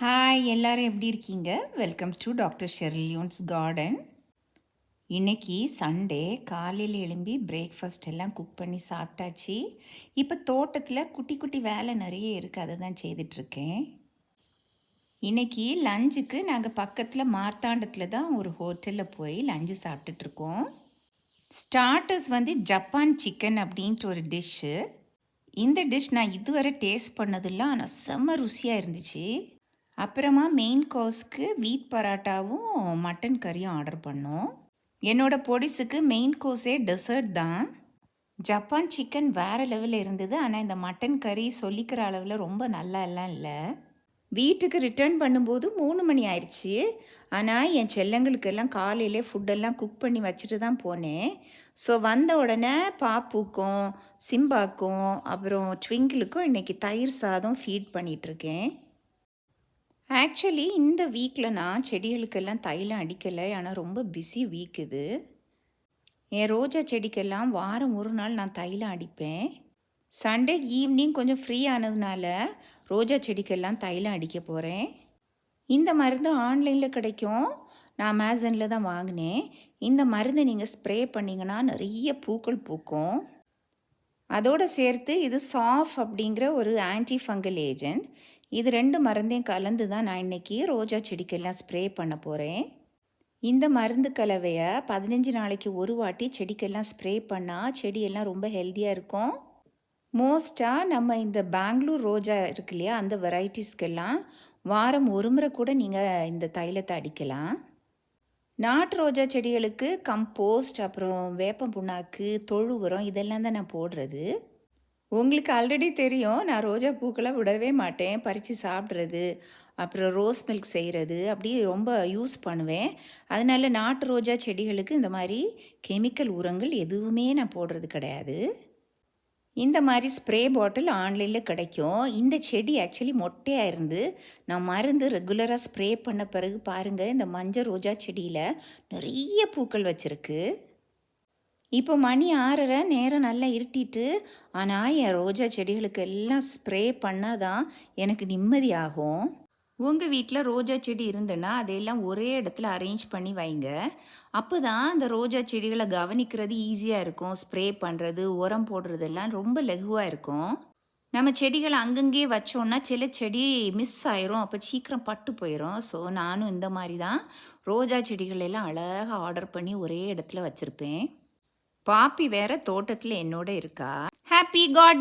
Hi எல்லோரும் எப்படி இருக்கீங்க? வெல்கம் டு டாக்டர் ஷெர்லியூன்ஸ் கார்டன் இன்னைக்கு சண்டே காலையில் எழும்பி பிரேக்ஃபாஸ்ட் எல்லாம் குக் பண்ணி சாப்பிட்டாச்சு. இப்போ தோட்டத்தில் குட்டி குட்டி வேலை நிறைய இருக்குது அதை தான் செய்துட்ருக்கேன் இன்றைக்கி லஞ்சுக்கு நாங்கள் பக்கத்தில் மார்த்தாண்டத்தில் தான் ஒரு ஹோட்டலில் போய் லஞ்சு சாப்பிட்டுட்ருக்கோம் ஸ்டார்டர்ஸ் வந்து ஜப்பான் சிக்கன் அப்படின்ட்டு ஒரு டிஷ்ஷு இந்த டிஷ் நான் இதுவரை டேஸ்ட் பண்ணதில்ல ஆனால் செம்ம ருசியாக இருந்துச்சு. அப்புறமா மெயின் கோர்ஸ்க்கு வீட் பரோட்டாவும் மட்டன் கறியும் ஆர்டர் பண்ணோம். என்னோடய பொடிசுக்கு மெயின் கோர்ஸே டெசர்ட் தான். ஜப்பான் சிக்கன் வேறு லெவலில் இருந்தது. ஆனால் இந்த மட்டன் கறி சொல்லிக்கிற அளவில் ரொம்ப நல்லா எல்லாம் இல்லை. வீட்டுக்கு ரிட்டர்ன் பண்ணும்போது மூணு மணி ஆயிடுச்சு. ஆனால் என் செல்லங்களுக்கெல்லாம் காலையிலே ஃபுட்டெல்லாம் குக் பண்ணி வச்சுட்டு தான் போனேன். ஸோ வந்த உடனே பாப்புக்கும் சிம்பாக்கும் அப்புறம் ட்விங்கிளுக்கும் இன்றைக்கி தயிர் சாதம் ஃபீட் பண்ணிகிட்ருக்கேன் ஆக்சுவலி இந்த வீக்கில் நான் செடிகளுக்கெல்லாம் தைலம் அடிக்கலை. ஆனால் ரொம்ப பிஸி வீக் இது. என் ரோஜா செடிக்கெல்லாம் வாரம் ஒரு நாள் நான் தைலம் அடிப்பேன். சண்டே ஈவினிங் கொஞ்சம் ஃப்ரீ ஆனதுனால ரோஜா செடிக்கெல்லாம் தைலம் அடிக்க போகிறேன் இந்த மருந்து ஆன்லைனில் கிடைக்கும். நான் அமேசானில் தான் வாங்கினேன். இந்த மருந்தை நீங்கள் ஸ்ப்ரே பண்ணிங்கன்னா நிறைய பூக்கள் பூக்கும். அதோடு சேர்த்து இது சாஃப் அப்படிங்கிற ஒரு ஆன்டி ஃபங்கல் ஏஜென்ட் இது ரெண்டு மருந்தையும் கலந்து தான் நான் இன்றைக்கி ரோஜா செடிக்கெல்லாம் ஸ்ப்ரே பண்ண போகிறேன் இந்த மருந்து கலவையை பதினஞ்சு நாளைக்கு ஒரு வாட்டி செடிக்கெல்லாம் ஸ்ப்ரே பண்ணால் செடியெல்லாம் ரொம்ப ஹெல்த்தியாக இருக்கும். மோஸ்ட்டாக நம்ம இந்த பெங்களூர் ரோஜா இருக்கு இல்லையா அந்த வெரைட்டிஸ்க்கெல்லாம் வாரம் ஒரு முறை கூட நீங்கள் இந்த தைலத்தை அடிக்கலாம். நாட்டு ரோஜா செடிகளுக்கு கம்போஸ்ட் அப்புறம் வேப்பம் புண்ணாக்கு தொழு உரம் இதெல்லாம் தான் நான் போடுறது. உங்களுக்கு ஆல்ரெடி தெரியும் நான் ரோஜா பூக்களை விடவே மாட்டேன். பறித்து சாப்பிட்றது அப்புறம் ரோஸ் மில்க் செய்கிறது அப்படி ரொம்ப யூஸ் பண்ணுவேன். அதனால் நாட்டு ரோஜா செடிகளுக்கு இந்த மாதிரி கெமிக்கல் உரங்கள் எதுவுமே நான் போடுறது கிடையாது. இந்த மாதிரி ஸ்ப்ரே பாட்டில் ஆன்லைனில் கிடைக்கும். இந்த செடி ஆக்சுவலி மொட்டையாக இருந்து நான் மருந்து ரெகுலராக ஸ்ப்ரே பண்ண பிறகு பாருங்கள் இந்த மஞ்சள் ரோஜா செடியில் நிறைய பூக்கள் வச்சுருக்கு. இப்போ மணி ஆறரை நேரம் நல்லா இருட்டிட்டு ஆனால் என் ரோஜா செடிகளுக்கு எல்லாம் ஸ்ப்ரே பண்ணால் தான் எனக்கு நிம்மதி ஆகும் உங்கள் வீட்டில் ரோஜா செடி இருந்துன்னா அதையெல்லாம் ஒரே இடத்துல அரேஞ்ச் பண்ணி வைங்க. அப்போ தான் அந்த ரோஜா செடிகளை கவனிக்கிறது ஈஸியாக இருக்கும். ஸ்ப்ரே பண்ணுறது உரம் போடுறதெல்லாம் ரொம்ப லகுவாக இருக்கும். நம்ம செடிகளை அங்கங்கே வச்சோன்னா சில செடி மிஸ் ஆயிரும். அப்போ சீக்கிரம் பட்டு போயிடும் ஸோ நானும் இந்த மாதிரி தான் ரோஜா செடிகளெல்லாம் அழகாக ஆர்டர் பண்ணி ஒரே இடத்துல வச்சுருப்பேன். பாப்பி வேற தோட்டத்தில் என்னோட இருக்கா. Happy God